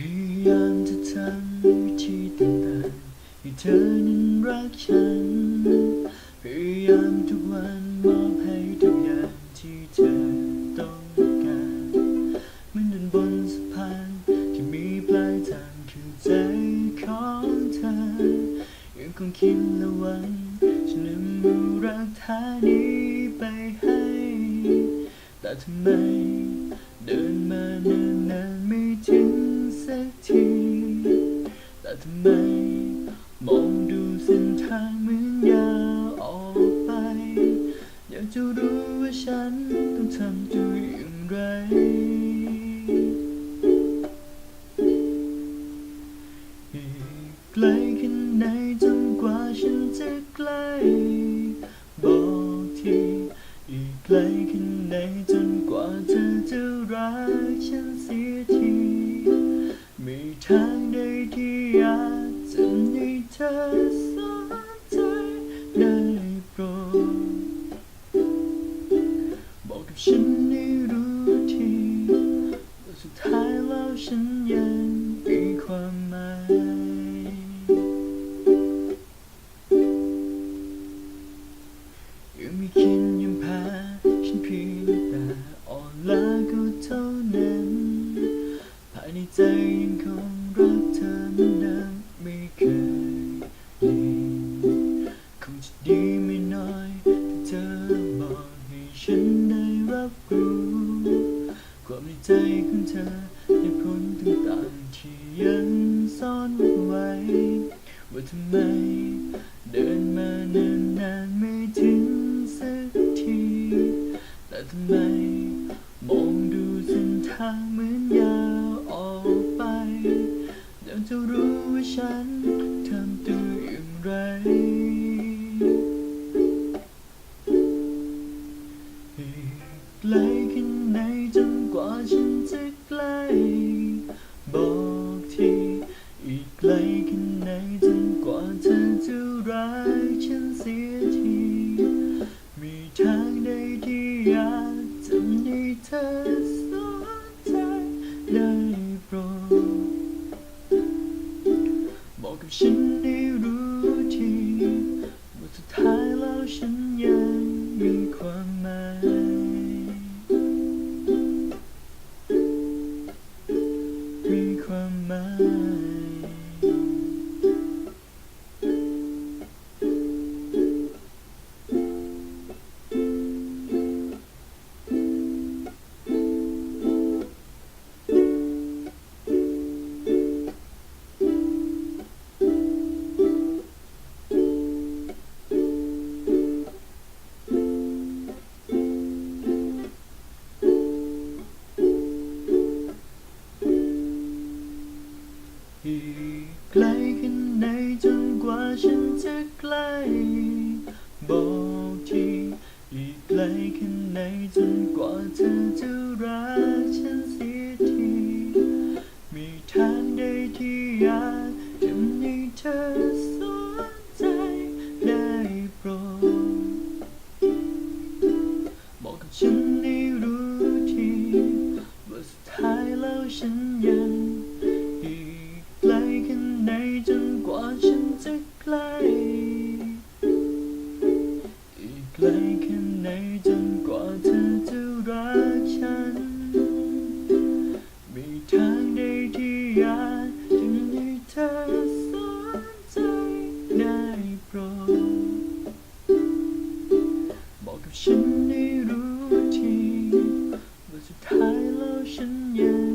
พยายามจะทำวิธีต่างๆให้เธอนั้นรักฉัน พยายามทุกวันมอบให้ทุกอย่างที่เธอต้องการเหมือนเดินบนสะพานที่มีปลายทางคือใจของเธอ ยังคงคิดและหวังฉันนำมือรักท่านี้ไปให้ แต่ทำไมเดินมาเนิ่นนาน ที แต่ทำไมมองดูเส้นทางเหมือนยาวออกไป อยากจะรู้ว่าฉันต้องทำตัวอย่างไรอีกไกลแค่ไหนจนกว่าฉันจะใกล้ บอกทีอีกไกลแค่ไหนจนกว่าเธอจะรักฉันเสีย ทางใดที่อยากจะให้เธอสนใจได้โปรดบอกกับฉันให้รู้ทีว่าสุดท้ายแล้วฉันยังมีความหมายยังไม่คิดยังแพ้ฉันเพียงแต่อ่อนล้าก็เท่านั้นภายในใจยังคง ดีไม่น้อยเธอบอกให้ฉันได้รับรู้ ความในใจของเธอในผลต่างๆที่ยังซ่อนไว้ ว่าทำไมเดินมาเนิ่นนานไม่ถึงสักที แต่ทำไมมองดูเส้นทางเหมือนยาวออกไปอยากจะรู้ว่าฉันทำตัวอย่างไร ไกลแค่ไหนจนกว่าฉันจะใกล้บอกทีอีกไกลแค่ไหนจนกว่าเธอจะรักฉันเสียทีมีทางใดที่อยากจะให้เธอสนใจได้โปรดบอกกับฉัน อีกไกลแค่ไหนจนกว่าฉันจะใกล้บอกทีอีกไกลแค่ไหนจนกว่าเธอจะรักฉันเสียทีมีทางใดที่อยากจะให้เธอสนใจได้โปรดบอกกับฉัน กว่าฉันจะใกล้อีกไกลแค่ไหนจนกว่าเธอจะรักฉัน มีทางใดที่ยากจะให้เธอสนใจได้โปรดบอกกับฉันให้รู้ทีว่าสุดท้ายแล้วฉันยัง